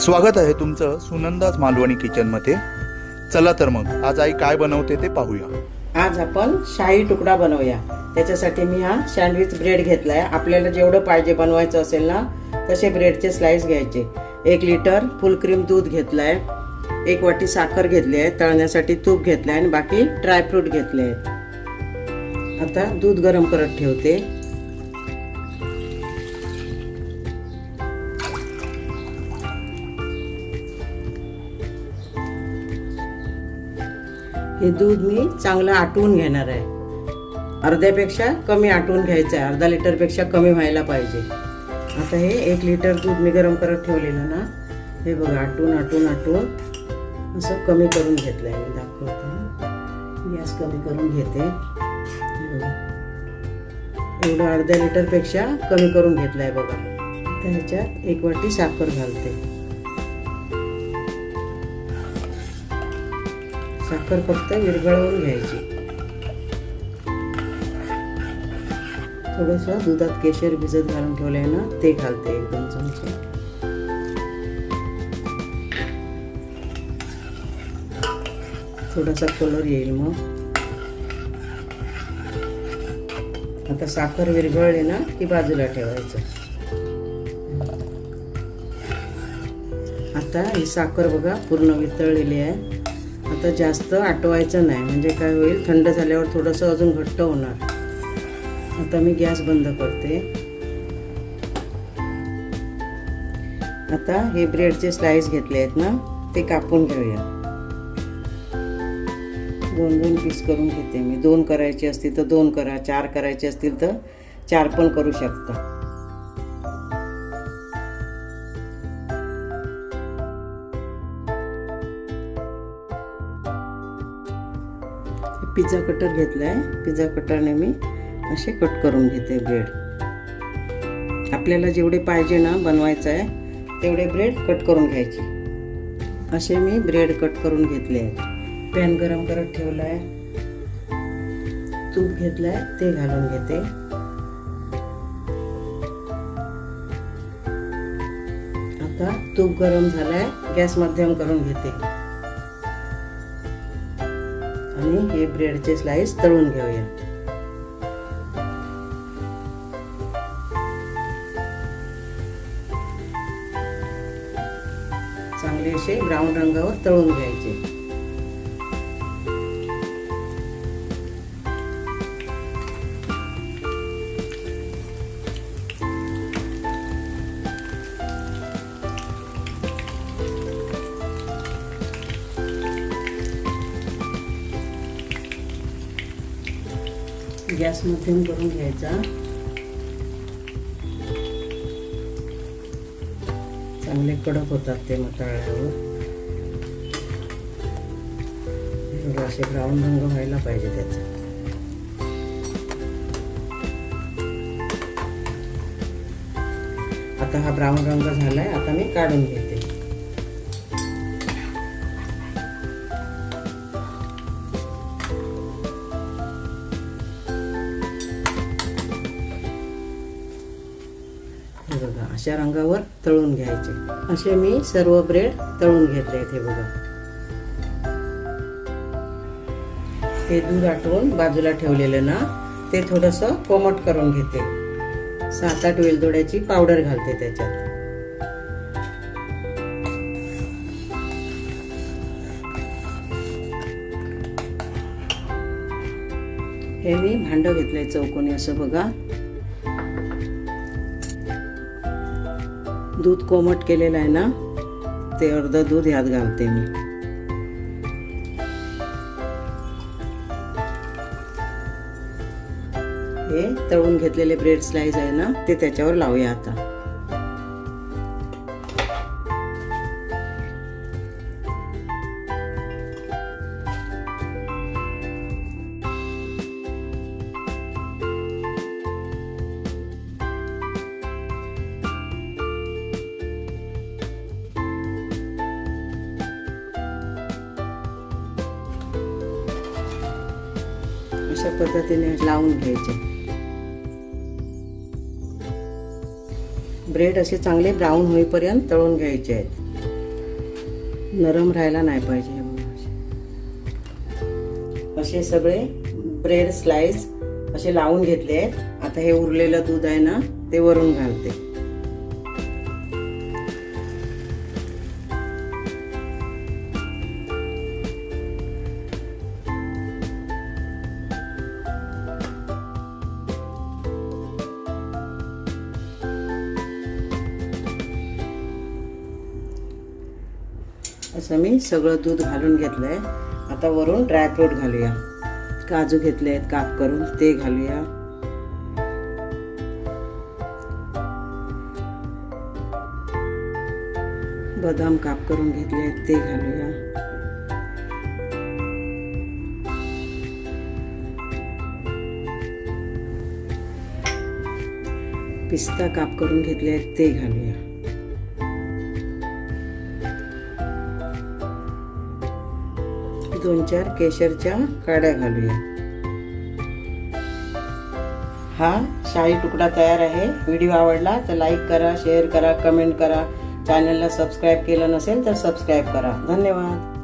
स्वागत आहे तुमचं सुनंदाज मालवणी किचनमध्ये चला तर मग आज आई काय बनवते ते पाहूया. आज आपण शाही तुकडा बनवूया. त्याच्यासाठी मी हा सँडविच ब्रेड घेतलाय. आपल्याला जेवढं पाहिजे बनवायचं असेल ना तसे ब्रेडचे स्लाइस घ्यायचे. एक लिटर फुल क्रीम दूध घेतलाय. एक वाटी साखर घेतली आहे तळण्यासाठी तूप घेतलंय आणि बाकी ड्रायफ्रूट घेतले आहेत. आता दूध गरम करत ठेवते. हे दूध मी चांगलं आटवून घेणार आहे. अर्ध्यापेक्षा कमी आटवून घ्यायचं आहे. अर्धा लिटरपेक्षा कमी व्हायला पाहिजे. आता हे एक लिटर दूध मी गरम करत ठेवलेलं ना हे बघा आटून आटून आटून असं कमी करून घेतलं आहे मी. दाखवते. गॅस कमी करून घेते. बघा. एवढं अर्ध्या लिटरपेक्षा कमी करून घेतलं आहे बघा. आता ह्याच्यात एक वाटी साखर घालते. साखर फक्त विरघळवून घ्यायची. थोडस दुधात केशर भिजत घालून ठेवलंय ना ते घालते एक दोन चमचे. थोडासा कलर येईल मग. आता साखर विरघळले ना की बाजूला ठेवायचं. आता ही साखर बघा पूर्ण वितळलेली आहे. आता जास्त आटवायचं नाही. म्हणजे काय होईल थंड झाल्यावर थोडंसं अजून घट्ट होणार. आता मी गॅस बंद करते. आता हे ब्रेडचे स्लाइस घेतले आहेत ना ते कापून घेऊया. दोन दोन पीस करून घेते मी. दोन करायचे असतील तर दोन करा चार करायचे असतील तर चार पण करू शकता. पिझ्झा कटर घेतलाय. पिझ्झा कटरने मी असे कट करून घेते ब्रेड. आपल्याला जेवढे पाहिजे ना बनवायचं आहे तेवढे ब्रेड कट करून घ्यायचे. असे मी ब्रेड कट करून घेतले आहेत. पॅन गरम करत ठेवला आहे तूप घेतलंय ते घालून घेते. आता तूप गरम झालाय गॅस मध्यम करून घेते. आणि हे ब्रेडचे स्लाइस तळून घेऊया. चांगले असे ब्राऊन रंगावर तळून घ्यायचे. गॅस मध्यम करून घ्यायचा. चांगले कडक होतात ते मग असे ब्राऊन रंग व्हायला पाहिजे त्याचा. आता हा ब्राऊन रंग झालाय आता मी काढून घेते. अशा रंगावर तळून घ्यायचे. असे मी सर्व ब्रेड तळून घेतले आहेत हे बघा. हे दूध आटवून बाजूला ठेवलेलं ना ते थोडस कोमट करून घेते. सात आठ वेलदोड्याची पावडर घालते त्याच्यात. हे मी भांड घेतलंय चौकोनी असं बघा. दूध कोमट केलेलं आहे ना ते अर्ध दूध ह्यात घालते मी. हे तळून घेतलेले ब्रेड स्लाइस आहे ना ते त्याच्यावर लावूया आता. अशा पद्धतीने लावून घ्यायचे. ब्रेड असे चांगले ब्राऊन होईपर्यंत तळून घ्यायचे आहेत. नरम राहायला नाही पाहिजे हे असे. असे सगळे ब्रेड स्लाइस असे लावून घेतले आहेत. आता हे उरलेलं दूध आहे ना ते वरून घालते. असं मी सगळं दूध घालून घेतलं आहे आता वरून ड्रायफ्रूट घालूया. काजू घेतले आहेत काप करून ते घालूया. बदाम काप करून घेतले आहेत ते घालूया. पिस्ता काप करून घेतले आहेत ते घालूया. दोन चार केशरच्या काड्या घालूया. हा शाही तुकडा तयार आहे. व्हिडिओ आवडला तर लाईक करा शेअर करा कमेंट करा. चॅनलला सबस्क्राईब केलं नसेल तर सबस्क्राईब करा. धन्यवाद.